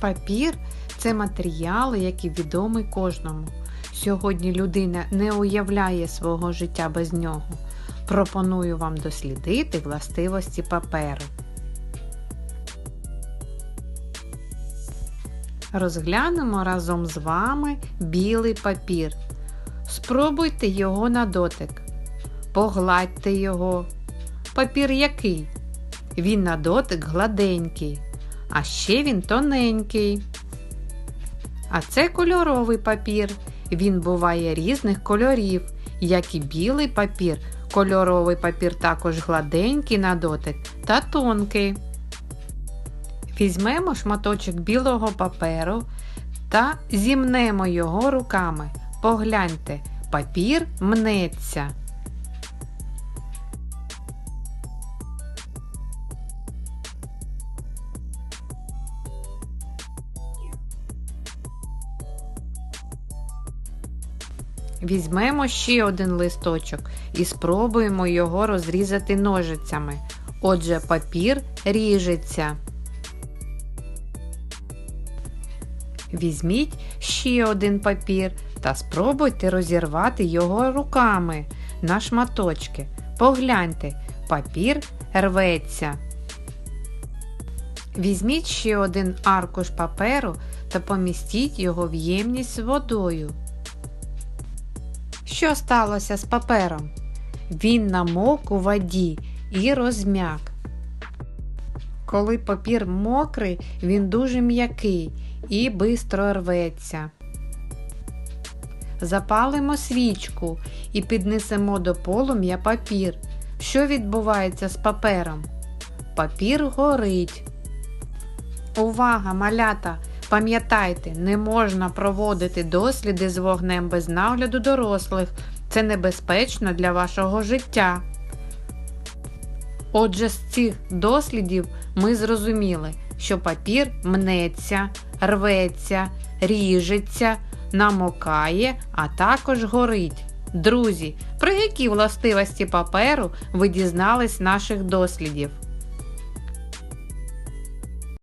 Папір це матеріали, які відомі кожному. Сьогодні людина не уявляє свого життя без нього. Пропоную вам дослідити властивості паперу. Розглянемо разом з вами білий папір. Спробуйте його на дотик. Погладьте його. Папір який? Він на дотик гладенький, а ще він тоненький. А це кольоровий папір. Він буває різних кольорів, як і білий папір. Кольоровий папір також гладенький на дотик та тонкий. Візьмемо шматочок білого паперу та зімнемо його руками. Погляньте, папір мнеться. Візьмемо ще один листочок і спробуємо його розрізати ножицями. Отже, папір ріжеться. Візьміть ще один папір та спробуйте розірвати його руками на шматочки. Погляньте, папір рветься. Візьміть ще один аркуш паперу та помістіть його в ємність з водою. Що сталося з папером? Він намок у воді і розм'як. Коли папір мокрий, він дуже м'який і бистро рветься. Запалимо свічку і піднесемо до полум'я папір. Що відбувається з папером? Папір горить. Увага, малята! Пам'ятайте, не можна проводити досліди з вогнем без нагляду дорослих. Це небезпечно для вашого життя. Отже, з цих дослідів ми зрозуміли, що папір мнеться, рветься, ріжеться, намокає, а також горить. Друзі, про які властивості паперу ви дізнались наших дослідів?